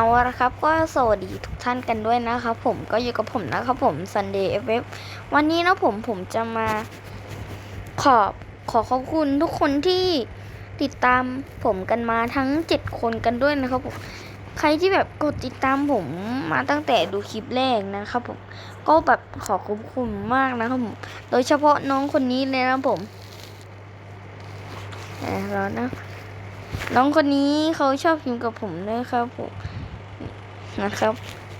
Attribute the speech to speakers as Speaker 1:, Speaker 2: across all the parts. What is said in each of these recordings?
Speaker 1: เอาละครับก็สวัสดีทุกท่านกันด้วยนะครับผมก็อยู่กับผมนะครับผม Sunday FF วันนี้นะผมผมจะมาขอบขอขอบคุณทุกคนที่ติดตามผมกันมาทั้ง 7 คนกันด้วยนะครับผมใครที่แบบกดติดตามผมมาตั้งแต่ดูคลิปแรกนะครับผมก็แบบขอขอบคุณมากนะครับผมโดยเฉพาะน้องคนนี้เลยนะผมอ่ารอนะน้องคนนี้เขาชอบพิมพ์กับผมนะครับผม นะครับ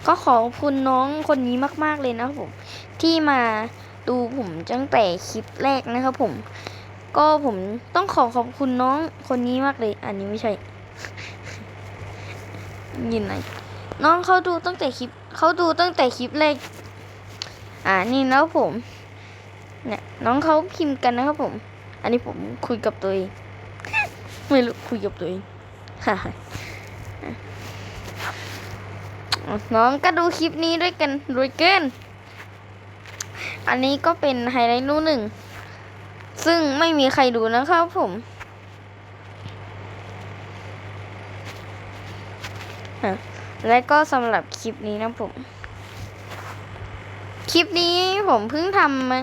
Speaker 1: ก็ขอบคุณน้องคนนี้มาก ๆเลยนะครับผม ที่มาดูผมตั้งแต่คลิปแรกนะครับผม ก็ผมต้องขอขอบคุณน้องคนนี้มากเลย อันนี้ไม่ใช่ยินไหนน้องเขาดูตั้งแต่คลิปเขาดูตั้งแต่คลิปแรก อ่านี่แล้วผม เนี่ยน้องเขาพิมพ์กันนะครับผม อันนี้ผมคุยกับตัวเอง ไม่รู้คุยกับตัวเองฮ่าฮ่า น้องก็ดูคลิปนี้ด้วยกันด้วยเกิน อันนี้ก็เป็นไฮไลท์รูปหนึ่ง ซึ่งไม่มีใครดูนะครับผมและก็สำหรับคลิปนี้นะผม คลิปนี้ผมเพิ่งทำมา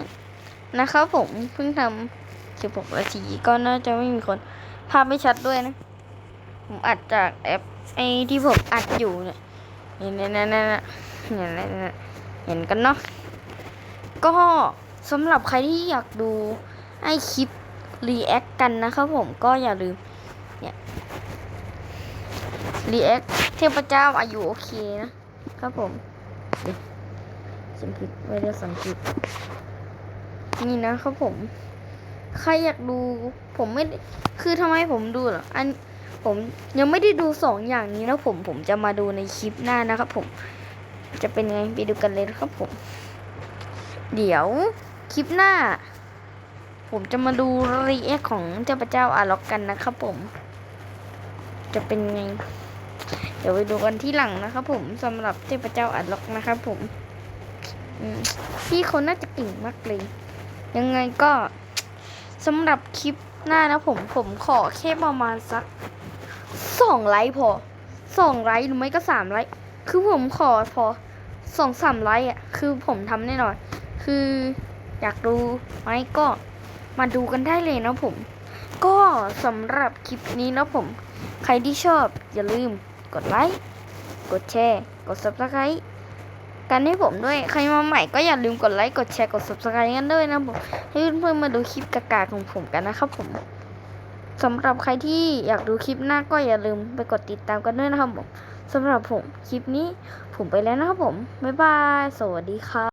Speaker 1: นะครับผมเพิ่งทำ16นาทีก็น่าจะไม่มีคน ภาพไม่ชัดด้วยนะ ผมอัดจากแอปไอที่ผมอัดอยู่เนี่ย นี่นี่นี่นี่นี่เห็นนี่เห็นกันเนาะก็สำหรับใครที่อยากดูไอคลิปรีแอคกันนะครับผมก็อย่าลืมเนี่ยรีแอคเทพเจ้าอายุโอเคนะครับผมเดี๋ยวสังกฤษไม่ได้สังกฤษนี่นะครับผม ใครอยากดูผมไม่คือทำไมผมดูเหรออัน ผมยังไม่ได้ดูสองอย่างนี้นะผมผมจะมาดูในคลิปหน้านะครับผมจะเป็นไงไปดูกันเลยนะครับผม เดี๋ยวคลิปหน้า ผมจะมาดูรีแอคของเจ้าพระเจ้าอาล็อกกันนะครับผม จะเป็นไง เดี๋ยวไปดูกันที่หลังนะครับผมสำหรับเทพระเจ้าอาล็อกนะครับผมพี่เขาน่าจะเก่งมากเลย ยังไงก็สำหรับคลิปหน้านะผมผมขอแค่ประมาณสัก สองไลค์พอสองไลค์หรือไม่ก็สามไลค์คือผมขอพอสองสามไลค์อะ คือผมทำแน่นอน คืออยากดูไหมก็มาดูกันได้เลยนะผม ก็สำหรับคลิปนี้นะผม ใครที่ชอบอย่าลืมกดไลค์ กดแชร์ กด subscribe กันให้ผมด้วย ใครมาใหม่ก็อย่าลืมกดไลค์ กดแชร์ กด subscribe กันด้วยนะผม ให้เพื่อนๆมาดูคลิปกากาของผมกันนะครับผม สำหรับใครที่อยากดูคลิปหน้าก็อย่าลืมไปกดติดตามกันด้วยนะครับผมสำหรับผมคลิปนี้ผมไปแล้วนะครับผม บ๊ายบาย สวัสดีครับ